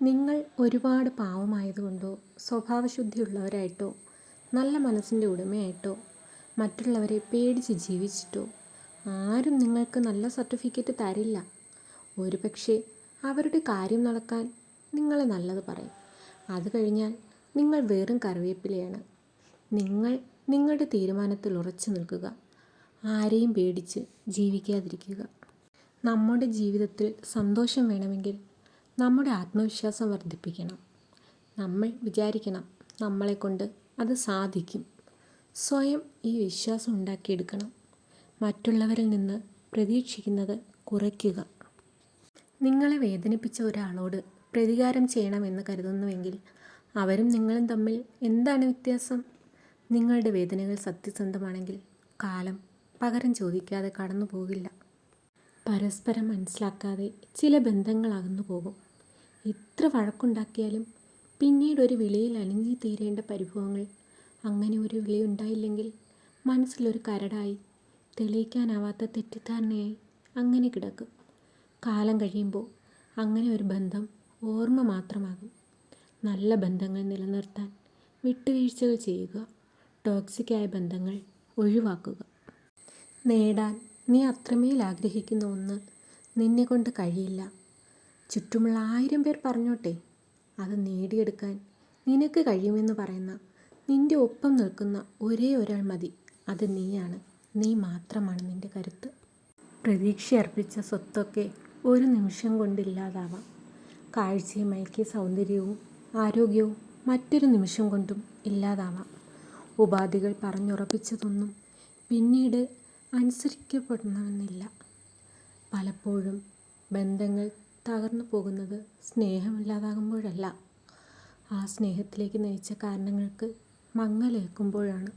നിങ്ങൾ ഒരുപാട് പാവമായതുകൊണ്ടോ സ്വഭാവശുദ്ധിയുള്ളവരായിട്ടോ നല്ല മനസ്സിന്റെ ഉടമയായിട്ടോ മറ്റുള്ളവരെ പേടിച്ച് ജീവിച്ചിട്ടോ ആരും നിങ്ങൾക്ക് നല്ല സർട്ടിഫിക്കറ്റ് തരില്ല. ഒരുപക്ഷെ അവരുടെ കാര്യം നടക്കാൻ നിങ്ങളെ നല്ലത് പറയും. അത് കഴിഞ്ഞാൽ നിങ്ങൾ വെറും കറിവേപ്പിലയാണ്. നിങ്ങൾ നിങ്ങളുടെ തീരുമാനത്തിൽ ഉറച്ചു നിൽക്കുക. ആരെയും പേടിച്ച് ജീവിക്കാതിരിക്കുക. നമ്മുടെ ജീവിതത്തിൽ സന്തോഷം വേണമെങ്കിൽ നമ്മുടെ ആത്മവിശ്വാസം വർദ്ധിപ്പിക്കണം. നമ്മൾ വിചാരിക്കണം നമ്മളെക്കൊണ്ട് അത് സാധിക്കും. സ്വയം ഈ വിശ്വാസം ഉണ്ടാക്കിയെടുക്കണം. മറ്റുള്ളവരിൽ നിന്ന് പ്രതീക്ഷിക്കുന്നത് കുറയ്ക്കുക. നിങ്ങളെ വേദനിപ്പിച്ച ഒരാളോട് പ്രതികാരം ചെയ്യണമെന്ന് കരുതുന്നുവെങ്കിൽ അവരും നിങ്ങളും തമ്മിൽ എന്താണ് വ്യത്യാസം? നിങ്ങളുടെ വേദനകൾ സത്യസന്ധമാണെങ്കിൽ കാലം പകരം ചോദിക്കാതെ കടന്നു പോകില്ല പരസ്പരം മനസ്സിലാക്കാതെ ചില ബന്ധങ്ങൾ അകന്നു പോകും. എത്ര വഴക്കുണ്ടാക്കിയാലും പിന്നീട് ഒരു വിളിയിൽ അലിഞ്ഞു തീരേണ്ട പരിഭവങ്ങൾ. അങ്ങനെ ഒരു വിളി ഉണ്ടായില്ലെങ്കിൽ മനസ്സിലൊരു കരടായി തെളിയിക്കാനാവാത്ത തെറ്റിദ്ധാരണയായി അങ്ങനെ കിടക്കും. കാലം കഴിയുമ്പോൾ അങ്ങനെ ഒരു ബന്ധം ഓർമ്മ മാത്രമാകും. നല്ല ബന്ധങ്ങൾ നിലനിർത്താൻ വിട്ടുവീഴ്ചകൾ ചെയ്യുക ടോക്സിക്കായ ബന്ധങ്ങൾ ഒഴിവാക്കുക. നേടാൻ നീ അത്രമേൽ ആഗ്രഹിക്കുന്ന ഒന്ന് നിന്നെ കൊണ്ട് കഴിയില്ല. ചുറ്റുമുള്ള ആയിരം പേർ പറഞ്ഞോട്ടെ അത് നേടിയെടുക്കാൻ നിനക്ക് കഴിയുമെന്ന് പറയുന്ന നിന്റെ ഒപ്പം നിൽക്കുന്ന ഒരേ ഒരാൾ മതി. അത് നീയാണ്. നീ മാത്രമാണ് നിന്റെ കരുത്ത്. പ്രതീക്ഷ അർപ്പിച്ച സ്വത്തൊക്കെ ഒരു നിമിഷം കൊണ്ടില്ലാതാവാം. കാഴ്ചയും മയക്കിയ സൗന്ദര്യവും ആരോഗ്യവും മറ്റൊരു നിമിഷം കൊണ്ടും ഇല്ലാതാവാം. ഉപാധികൾ പറഞ്ഞുറപ്പിച്ചതൊന്നും പിന്നീട് അനുസരിക്കപ്പെടണമെന്നില്ല പലപ്പോഴും ബന്ധങ്ങൾ തകർന്നു പോകുന്നത് സ്നേഹമില്ലാതാകുമ്പോഴല്ല. ആ സ്നേഹത്തിലേക്ക് നയിച്ച കാരണങ്ങൾക്ക് മങ്ങലേൽക്കുമ്പോഴാണ്.